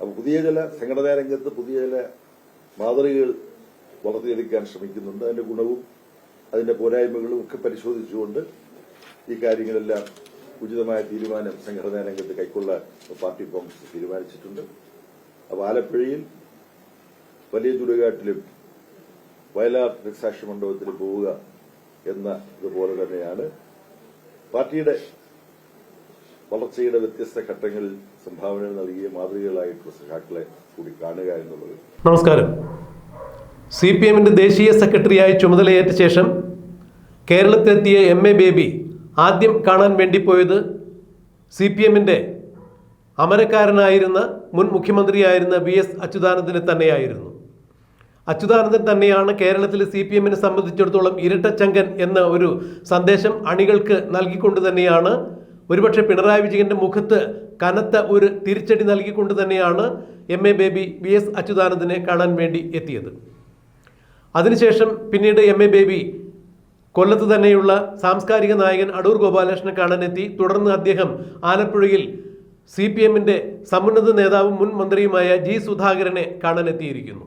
അപ്പൊ പുതിയ ചില സംഘടനാ രംഗത്ത് പുതിയ ചില മാതൃകകൾ വളർത്തിയെടുക്കാൻ ശ്രമിക്കുന്നുണ്ട്. അതിന്റെ ഗുണവും അതിന്റെ പോരായ്മകളും ഒക്കെ പരിശോധിച്ചുകൊണ്ട് ഈ കാര്യങ്ങളെല്ലാം ഉചിതമായ തീരുമാനം സംഘടനാ രംഗത്ത് കൈക്കൊള്ളാൻ പാർട്ടി കോൺഗ്രസ് തീരുമാനിച്ചിട്ടുണ്ട്. അപ്പോൾ ആലപ്പുഴയിൽ വലിയ ചുടുകാട്ടിലും വയലാർ ദൃക്സാക്ഷി മണ്ഡപത്തിൽ പോവുക എന്ന ഇതുപോലെ തന്നെയാണ്. പാർട്ടിയുടെ വളർച്ചയുടെ വ്യത്യസ്ത ഘട്ടങ്ങളിൽ സംഭാവനകൾ നൽകിയ മാതൃകകളായിട്ടുള്ള സഖാക്കളെ കൂടി കാണുക എന്നുള്ളത്. നമസ്കാരം. സി പി എമ്മിന്റെ ദേശീയ സെക്രട്ടറിയായി ചുമതലയേറ്റ ശേഷം കേരളത്തിലെത്തിയ എം എ ബേബി ആദ്യം കാണാൻ വേണ്ടി പോയത് സി പി എമ്മിന്റെ അമരക്കാരനായിരുന്ന മുൻ മുഖ്യമന്ത്രിയായിരുന്ന വി എസ് അച്യുതാനന്ദനെ തന്നെയായിരുന്നു. അച്യുതാനന്ദൻ തന്നെയാണ് കേരളത്തിലെ സി പി എമ്മിനെ സംബന്ധിച്ചിടത്തോളം ഇരട്ടച്ചങ്കൻ എന്ന ഒരു സന്ദേശം അണികൾക്ക് നൽകിക്കൊണ്ട് തന്നെയാണ് ഒരുപക്ഷെ പിണറായി വിജയന്റെ മുഖത്ത് കനത്ത ഒരു തിരിച്ചടി നൽകിക്കൊണ്ട് തന്നെയാണ് M A Baby V S അച്യുതാനന്ദനെ കാണാൻ വേണ്ടി എത്തിയത്. അതിനുശേഷം പിന്നീട് എം എ ബേബി കൊല്ലത്ത് തന്നെയുള്ള സാംസ്കാരിക നായകൻ അടൂർ ഗോപാലകൃഷ്ണനെ കാണാനെത്തി തുടർന്ന് അദ്ദേഹം ആലപ്പുഴയിൽ സി പി എമ്മിന്റെ സമുന്നത നേതാവും മുൻ മന്ത്രിയുമായ ജി സുധാകരനെ കാണാനെത്തിയിരിക്കുന്നു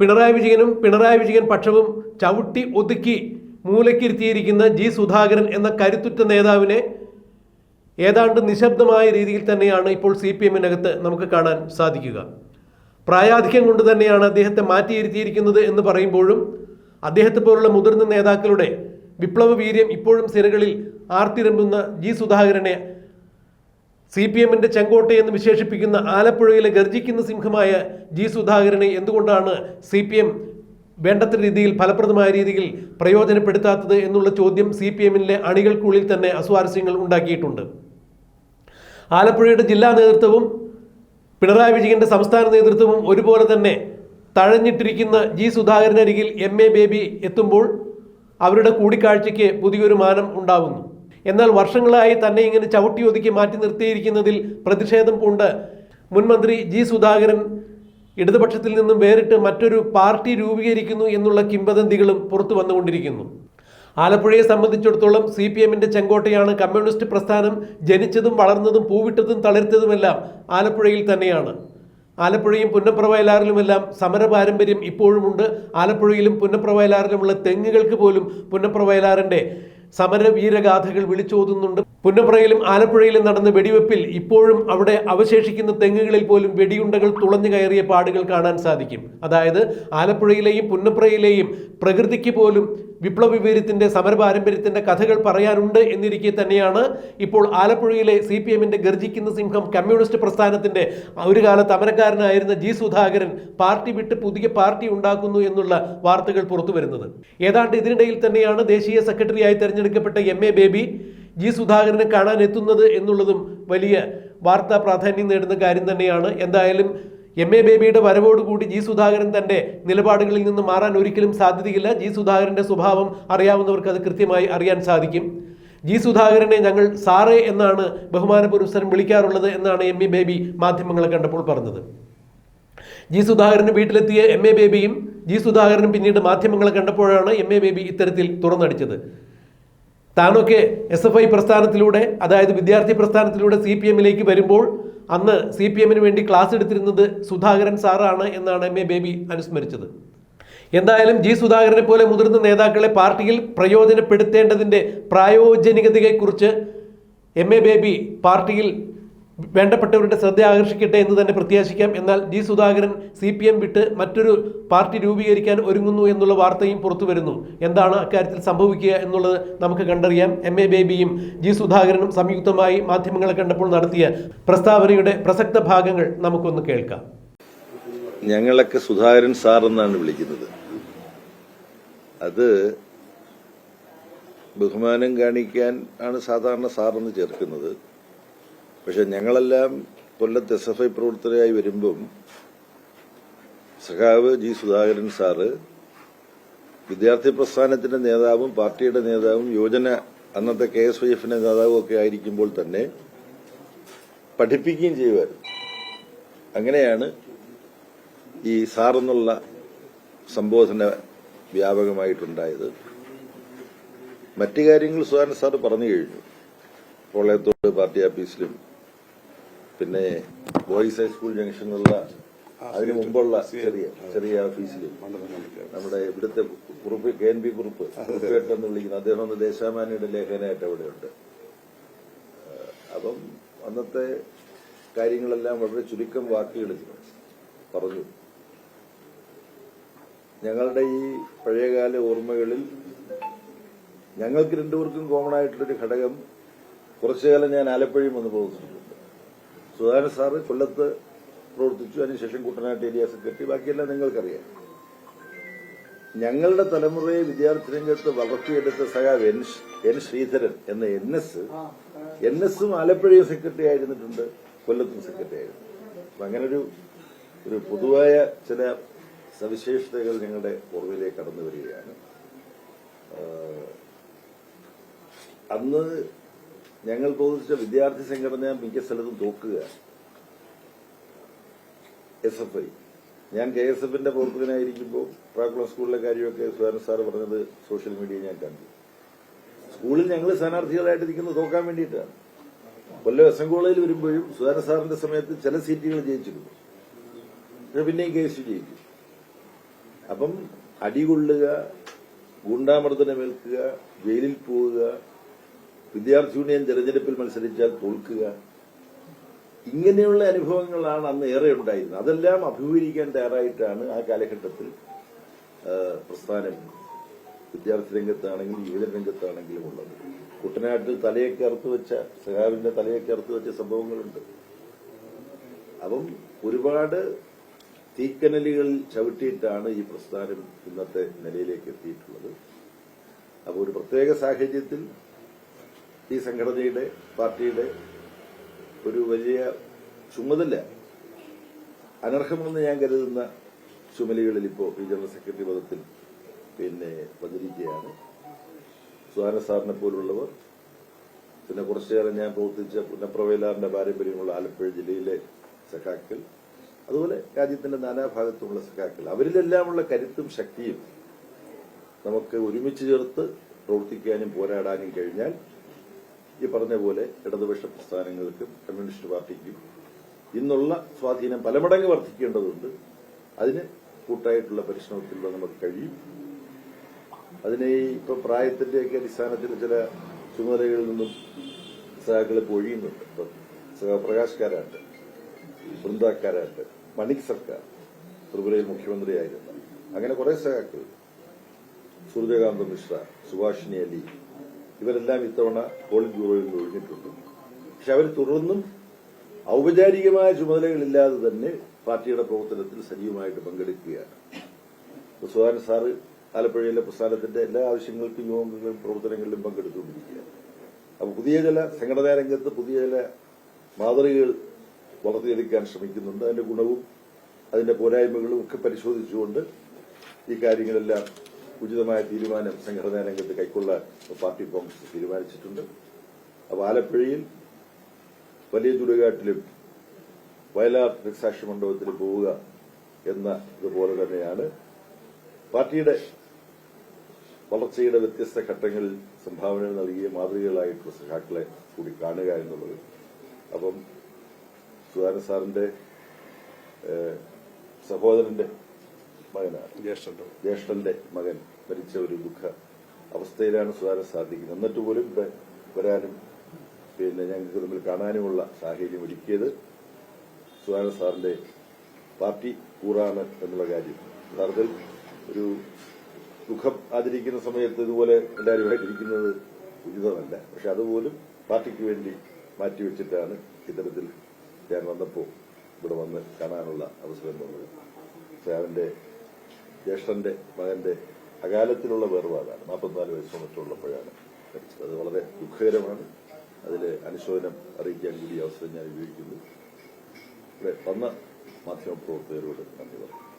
പിണറായി വിജയനും പിണറായി വിജയൻ പക്ഷവും ചവിട്ടി ഒതുക്കി മൂലക്കിരുത്തിയിരിക്കുന്ന ജി സുധാകരൻ എന്ന കരുത്തുറ്റ നേതാവിനെ ഏതാണ്ട് നിശബ്ദമായ രീതിയിൽ തന്നെയാണ് ഇപ്പോൾ സി പി എമ്മിനകത്ത് നമുക്ക് കാണാൻ സാധിക്കുക. പ്രായാധിക്യം കൊണ്ട് തന്നെയാണ് അദ്ദേഹത്തെ മാറ്റിയിരുത്തിയിരിക്കുന്നത് എന്ന് പറയുമ്പോഴും അദ്ദേഹത്തെ പോലുള്ള മുതിർന്ന നേതാക്കളുടെ വിപ്ലവ വീര്യം ഇപ്പോഴും സിരകളിൽ ആർത്തിരമ്പുന്ന ജി സുധാകരനെ സി പി എമ്മിന്റെ ചെങ്കോട്ടയെന്ന് വിശേഷിപ്പിക്കുന്ന ആലപ്പുഴയിലെ ഗർജിക്കുന്ന സിംഹമായ ജി സുധാകരനെ എന്തുകൊണ്ടാണ് സി പി എം വേണ്ടത്ര രീതിയിൽ ഫലപ്രദമായ രീതിയിൽ പ്രയോജനപ്പെടുത്താത്തത് എന്നുള്ള ചോദ്യം സി പി എമ്മിലെ അണികൾക്കുള്ളിൽ തന്നെ അസ്വാരസ്യങ്ങൾ ഉണ്ടാക്കിയിട്ടുണ്ട്. ആലപ്പുഴയുടെ ജില്ലാ നേതൃത്വവും പിണറായി വിജയന്റെ സംസ്ഥാന നേതൃത്വവും ഒരുപോലെ തന്നെ തഴഞ്ഞിട്ടിരിക്കുന്ന ജി സുധാകരനരികിൽ എം എ ബേബി എത്തുമ്പോൾ അവരുടെ കൂടിക്കാഴ്ചയ്ക്ക് പുതിയൊരു മാനം ഉണ്ടാവുന്നു. എന്നാൽ വർഷങ്ങളായി തന്നെ ഇങ്ങനെ ചവിട്ടി ഒതുക്കി മാറ്റി നിർത്തിയിരിക്കുന്നതിൽ പ്രതിഷേധം പൂണ്ട് മുൻമന്ത്രി ജി സുധാകരൻ ഇടതുപക്ഷത്തിൽ നിന്നും വേറിട്ട് മറ്റൊരു പാർട്ടി രൂപീകരിക്കുന്നു എന്നുള്ള കിംവദന്തികളും പുറത്തു വന്നുകൊണ്ടിരിക്കുന്നു. ആലപ്പുഴയെ സംബന്ധിച്ചിടത്തോളം സി പി എമ്മിന്റെ ചെങ്കോട്ടയാണ് കമ്മ്യൂണിസ്റ്റ് പ്രസ്ഥാനം ജനിച്ചതും വളർന്നതും പൂവിട്ടതും തളിർത്തതുമെല്ലാം ആലപ്പുഴയിൽ തന്നെയാണ്. ആലപ്പുഴയും പുന്നപ്ര വയലാറിലുമെല്ലാം സമര പാരമ്പര്യം ഇപ്പോഴുമുണ്ട്. ആലപ്പുഴയിലും പുന്നപ്രവയലാറിലുമുള്ള തെങ്ങുകൾക്ക് പോലും പുന്നപ്ര സമരവീരഗാഥകൾ സമര വീരഗാഥകൾ വിളിച്ചോതുന്നുണ്ട്. പുന്നപ്രയിലും ആലപ്പുഴയിലും നടന്ന വെടിവെപ്പിൽ ഇപ്പോഴും അവിടെ അവശേഷിക്കുന്ന തെങ്ങുകളിൽ പോലും വെടിയുണ്ടകൾ തുളഞ്ഞു കയറിയ പാടുകൾ കാണാൻ സാധിക്കും. അതായത് ആലപ്പുഴയിലെയും പുന്നപ്രയിലെയും പ്രകൃതിക്ക് പോലും വിപ്ലവ വീര്യത്തിന്റെ സമര പാരമ്പര്യത്തിന്റെ കഥകൾ പറയാനുണ്ട് എന്നിരിക്കെ തന്നെയാണ് ഇപ്പോൾ ആലപ്പുഴയിലെ സി പി എമ്മിന്റെ ഗർജിക്കുന്ന സിംഹം കമ്മ്യൂണിസ്റ്റ് പ്രസ്ഥാനത്തിന്റെ ഒരു കാലത്ത് അമരക്കാരനായിരുന്ന ജി സുധാകരൻ പാർട്ടി വിട്ട് പുതിയ പാർട്ടി ഉണ്ടാക്കുന്നു എന്നുള്ള വാർത്തകൾ പുറത്തു വരുന്നത്. ഏതാണ്ട് ഇതിനിടയിൽ തന്നെയാണ് ദേശീയ സെക്രട്ടറിയായി തെരഞ്ഞെടുക്കപ്പെട്ട എം എ ബേബി ജി സുധാകരനെ കാണാൻ എത്തുന്നത് എന്നുള്ളതും വലിയ വാർത്താ പ്രാധാന്യം നേടുന്ന കാര്യം തന്നെയാണ്. എന്തായാലും എം എ ബേബിയുടെ വരവോടുകൂടി ജി സുധാകരൻ തന്റെ നിലപാടുകളിൽ നിന്ന് മാറാൻ ഒരിക്കലും സാധ്യതയില്ല. ജി സുധാകരന്റെ സ്വഭാവം അറിയാവുന്നവർക്ക് അത് കൃത്യമായി അറിയാൻ സാധിക്കും. ജി സുധാകരനെ ഞങ്ങൾ സാറേ എന്നാണ് ബഹുമാന വിളിക്കാറുള്ളത് എന്നാണ് എം എ ബേബി മാധ്യമങ്ങളെ കണ്ടപ്പോൾ പറഞ്ഞത്. ജി സുധാകരന് വീട്ടിലെത്തിയ എം എ ബേബിയും ജി സുധാകരനും പിന്നീട് മാധ്യമങ്ങളെ കണ്ടപ്പോഴാണ് എം എ ബേബി ഇത്തരത്തിൽ തുറന്നടിച്ചത്. താനൊക്കെ എസ് എഫ് ഐ പ്രസ്ഥാനത്തിലൂടെ അതായത് വിദ്യാർത്ഥി പ്രസ്ഥാനത്തിലൂടെ സി പി എമ്മിലേക്ക് വരുമ്പോൾ അന്ന് സി പി എമ്മിന് വേണ്ടി ക്ലാസ് എടുത്തിരുന്നത് സുധാകരൻ സാറാണ് എന്നാണ് എം എ ബേബി അനുസ്മരിച്ചത്. എന്തായാലും ജി സുധാകരനെ പോലെ മുതിർന്ന നേതാക്കളെ പാർട്ടിയിൽ പ്രയോജനപ്പെടുത്തേണ്ടതിന്റെ പ്രായോജനികതയെക്കുറിച്ച് എം എ ബേബി പാർട്ടിയിൽ വേണ്ടപ്പെട്ടവരുടെ ശ്രദ്ധ ആകർഷിക്കട്ടെ എന്ന് തന്നെ പ്രത്യാശിക്കാം. എന്നാൽ G Sudhakaran C P M വിട്ട് മറ്റൊരു പാർട്ടി രൂപീകരിക്കാൻ ഒരുങ്ങുന്നു എന്നുള്ള വാർത്തയും പുറത്തു വരുന്നു. എന്താണ് അക്കാര്യത്തിൽ സംഭവിക്കുക എന്നുള്ളത് നമുക്ക് കണ്ടറിയാം. എം എ ബേബിയും ജി സുധാകരനും സംയുക്തമായി മാധ്യമങ്ങളെ കണ്ടപ്പോൾ നടത്തിയ പ്രസ്താവനയുടെ പ്രസക്ത ഭാഗങ്ങൾ നമുക്കൊന്ന് കേൾക്കാം. ഞങ്ങളൊക്കെ സുധാകരൻ സാർ എന്നാണ് വിളിക്കുന്നത്. അത് ബഹുമാനം കാണിക്കാൻ ആണ് സാധാരണ സാർ എന്ന് ചേർക്കുന്നത്. പക്ഷെ ഞങ്ങളെല്ലാം കൊല്ലത്ത് എസ് എഫ് ഐ പ്രവർത്തകരായി വരുമ്പം സഖാവ് ജി സുധാകരൻ സാറ് വിദ്യാർത്ഥി പ്രസ്ഥാനത്തിന്റെ നേതാവും പാർട്ടിയുടെ നേതാവും യോജന അന്നത്തെ കെ എസ് വൈ എഫിന്റെ നേതാവും ഒക്കെ ആയിരിക്കുമ്പോൾ തന്നെ പഠിപ്പിക്കുകയും ചെയ്യുമായിരുന്നു. അങ്ങനെയാണ് ഈ സാറെന്നുള്ള സംബോധന വ്യാപകമായിട്ടുണ്ടായത്. മറ്റു കാര്യങ്ങൾ സുധാകരൻ സാർ പറഞ്ഞു കഴിഞ്ഞു. പ്രളയത്തോട് പാർട്ടി ഓഫീസിലും പിന്നെ ബോയ്സ് ഹൈസ്കൂൾ ജംഗ്ഷനിലുള്ള അതിനു മുമ്പുള്ള ചെറിയ ചെറിയ ഓഫീസിൽ നമ്മുടെ ഇവിടുത്തെ Kurup K N P Kurup കുറുപ്പേട്ട് എന്ന് വിളിക്കുന്ന അദ്ദേഹം ഒന്ന് ദേശാമാനിയുടെ ലേഖനായിട്ട് അവിടെയുണ്ട്. അപ്പം അന്നത്തെ കാര്യങ്ങളെല്ലാം വളരെ ചുരുക്കം വാക്കുകളിൽ പറഞ്ഞു. ഞങ്ങളുടെ ഈ പഴയകാല ഓർമ്മകളിൽ ഞങ്ങൾക്ക് രണ്ടുപേർക്കും കോമൺ ആയിട്ടുള്ളൊരു ഘടകം കുറച്ചു കാലം ഞാൻ ആലപ്പുഴയും വന്ന് പ്രവർത്തിച്ചിട്ടുണ്ട് സുധാകരൻ സാറ് കൊല്ലത്ത് പ്രവർത്തിച്ചു അതിനുശേഷം കുട്ടനാട്ട് ഏരിയ സെക്രട്ടറി. ബാക്കിയെല്ലാം നിങ്ങൾക്കറിയാം. ഞങ്ങളുടെ തലമുറയെ വിദ്യാർത്ഥി രംഗത്ത് വളർത്തിയെടുത്ത സഖാവ് എൻ ശ്രീധരൻ എന്ന എൻ എസ് എൻ എസും ആലപ്പുഴയും സെക്രട്ടറി ആയിരുന്നിട്ടുണ്ട് കൊല്ലത്തും സെക്രട്ടറി ആയിരുന്നു. അപ്പൊ അങ്ങനൊരു ഒരു പൊതുവായ ചില സവിശേഷതകൾ ഞങ്ങളുടെ ഓർമ്മയിലേക്ക് കടന്നു വരികയാണ്. അന്ന് ഞങ്ങൾ പ്രവർത്തിച്ച വിദ്യാർത്ഥി സംഘടന മിക്ക സ്ഥലത്തും തോക്കുക എസ് എഫ് ഐ ഞാൻ കെ എസ് എഫിന്റെ പ്രവർത്തകനായിരിക്കുമ്പോൾ പ്രാക്കുളം സ്കൂളിലെ കാര്യമൊക്കെ സുധാരൻ സാർ പറഞ്ഞത് സോഷ്യൽ മീഡിയ ഞാൻ കണ്ടു. സ്കൂളിൽ ഞങ്ങൾ സ്ഥാനാർത്ഥികളായിട്ട് നിൽക്കുന്നത് തോക്കാൻ വേണ്ടിയിട്ടാണ്. കൊല്ലം എസ് എൻ കോളേജിൽ വരുമ്പോഴും സുധാരൻ സാറിന്റെ സമയത്ത് ചില സീറ്റുകൾ ജയിച്ചിരുന്നു. പക്ഷെ പിന്നെയും യു ജയിച്ചു. അപ്പം അടികൊള്ളുക ഗുണ്ടാമർദ്ദനമേൽക്കുക ജയിലിൽ പോവുക വിദ്യാർത്ഥി യൂണിയൻ തെരഞ്ഞെടുപ്പിൽ മത്സരിച്ചാൽ തോൽക്കുക. ഇങ്ങനെയുള്ള അനുഭവങ്ങളാണ് അന്ന് ഏറെ ഉണ്ടായിരുന്നത്. അതെല്ലാം അഭിമുഖീകരിക്കാൻ തയ്യാറായിട്ടാണ് ആ കാലഘട്ടത്തിൽ പ്രസ്ഥാനം വിദ്യാർത്ഥി രംഗത്താണെങ്കിലും യുവജന രംഗത്താണെങ്കിലും ഉള്ളത്. കുട്ടനാട്ടിൽ തലയൊക്കെ അറുത്ത് വെച്ച സഹാബിന്റെ തലയൊക്കെ അറുത്ത് വെച്ച സംഭവങ്ങളുണ്ട്. അപ്പം ഒരുപാട് തീക്കനലുകളിൽ ചവിട്ടിയിട്ടാണ് ഈ പ്രസ്ഥാനം ഇന്നത്തെ നിലയിലേക്ക് എത്തിയിട്ടുള്ളത്. അപ്പോൾ ഒരു പ്രത്യേക സാഹചര്യത്തിൽ ഈ സംഘടനയുടെ പാർട്ടിയുടെ ഒരു വലിയ ചുമതല. അനർഹമെന്ന് ഞാൻ കരുതുന്ന ചുമലുകളിൽ ഇപ്പോൾ ഈ ജനറൽ സെക്രട്ടറി പദത്തിൽ പിന്നെ വന്നിരിക്കുകയാണ്. സുഹാന സാറിനെ പോലുള്ളവർ. പിന്നെ കുറച്ചുകാലം ഞാൻ പ്രവർത്തിച്ച പുന്നപ്രവേലാറിന്റെ പാരമ്പര്യമുള്ള ആലപ്പുഴ ജില്ലയിലെ സഖാക്കൾ. അതുപോലെ രാജ്യത്തിന്റെ നാനാഭാഗത്തുമുള്ള സഖാക്കൾ. അവരിലെല്ലാമുള്ള കരുത്തും ശക്തിയും നമുക്ക് ഒരുമിച്ച് ചേർത്ത് പ്രവർത്തിക്കാനും പോരാടാനും കഴിഞ്ഞാൽ ഈ പറഞ്ഞ പോലെ ഇടതുപക്ഷ പ്രസ്ഥാനങ്ങൾക്കും കമ്മ്യൂണിസ്റ്റ് പാർട്ടിക്കും ഇന്നുള്ള സ്വാധീനം പലമടങ്ങ് വർദ്ധിക്കേണ്ടതുണ്ട്. അതിന് കൂട്ടായിട്ടുള്ള പരിശ്രമത്തിലൂടെ നമുക്ക് കഴിയും. അതിനെ ഇപ്പൊ പ്രായത്തിന്റെയൊക്കെ അടിസ്ഥാനത്തിൽ ചില ചുമതലകളിൽ നിന്നും സഹാക്കൾ ഇപ്പോൾ ഒഴിയുന്നുണ്ട് ഇപ്പൊ സഹാ പ്രകാശ് കാരാട്ട് ബൃന്ദ മണിക് സർക്കാർ ത്രിപുരയിൽ മുഖ്യമന്ത്രിയായിരുന്നു അങ്ങനെ കുറെ സഹാക്കൾ സൂര്യകാന്ത മിശ്ര സുഭാഷിണി അലി ഇവരെല്ലാം ഇത്തവണ പോളിംഗ് ബ്യൂറോയിൽ നിന്ന് ഒഴിഞ്ഞിട്ടുണ്ട്. പക്ഷെ അവർ തുടർന്നും ഔപചാരികമായ ചുമതലകളില്ലാതെ തന്നെ പാർട്ടിയുടെ പ്രവർത്തനത്തിൽ സജീവമായിട്ട് പങ്കെടുക്കുകയാണ്. സുധാകരൻ സാറ് ആലപ്പുഴയിലെ പ്രസ്ഥാനത്തിന്റെ എല്ലാ ആവശ്യങ്ങൾക്കും യോഗങ്ങളിലും പ്രവർത്തനങ്ങളിലും പങ്കെടുത്തുകൊണ്ടിരിക്കുകയാണ്. അപ്പൊ പുതിയ ചില സംഘടനാ രംഗത്ത് പുതിയ ചില മാതൃകകൾ വളർത്തിയെടുക്കാൻ ശ്രമിക്കുന്നുണ്ട്. അതിന്റെ ഗുണവും അതിന്റെ പോരായ്മകളും ഒക്കെ പരിശോധിച്ചുകൊണ്ട് ഈ കാര്യങ്ങളെല്ലാം ഉചിതമായ തീരുമാനം സംഘടനാ രംഗത്ത് കൈക്കൊള്ളാൻ പാർട്ടി കോൺഗ്രസ് തീരുമാനിച്ചിട്ടുണ്ട്. അപ്പോൾ ആലപ്പുഴയിൽ വലിയ ചുടുകാട്ടിലും വയലാർ ദൃക്സാക്ഷി മണ്ഡപത്തിൽ പോവുക എന്ന ഇതുപോലെ തന്നെയാണ് പാർട്ടിയുടെ വളർച്ചയുടെ വ്യത്യസ്ത ഘട്ടങ്ങളിൽ സംഭാവനകൾ നൽകിയ മാതൃകകളായിട്ടുള്ള സഖാക്കളെ കൂടി കാണുക എന്നുള്ളത്. അപ്പം സുധാന സാറിന്റെ സഹോദരന്റെ മകനാണ്. ജ്യേഷ്ഠന്റെ ജ്യേഷ്ഠന്റെ മകൻ മരിച്ച ഒരു ദുഃഖ അവസ്ഥയിലാണ് സുധാകരൻ സാധിക്കുന്നത്. എന്നിട്ട് പോലും ഇവിടെ വരാനും പിന്നെ ഞങ്ങൾക്ക് തമ്മിൽ കാണാനുമുള്ള സാഹചര്യം ഒരുക്കിയത് സുധാകരൻ സാറിന്റെ പാർട്ടി കൂറാണ് എന്നുള്ള കാര്യം. യഥാർത്ഥത്തിൽ ഒരു ദുഃഖം ആചരിക്കുന്ന സമയത്ത് ഇതുപോലെ എല്ലാവരുമായിട്ട് ഇരിക്കുന്നത് ഉചിതമല്ല. പക്ഷെ അതുപോലും പാർട്ടിക്ക് വേണ്ടി മാറ്റിവെച്ചിട്ടാണ് ഇത്തരത്തിൽ ഞാൻ വന്നപ്പോൾ ഇവിടെ വന്ന് കാണാനുള്ള അവസരം തന്നത്. സാറിന്റെ ജ്യേഷ്ഠന്റെ മകന്റെ അകാലത്തിലുള്ള വേർപാടാണ് നാൽപ്പത്തിനാല് വയസ്സോ മറ്റുള്ളപ്പോഴാണ് മരിച്ചത്. അത് വളരെ ദുഃഖകരമാണ്. അതിൽ അനുശോചനം അറിയിക്കാൻ കൂടി അവസരം ഞാൻ ഉപയോഗിക്കുന്നു. ഇവിടെ വന്ന മാധ്യമപ്രവർത്തകരോട് നന്ദി പറഞ്ഞു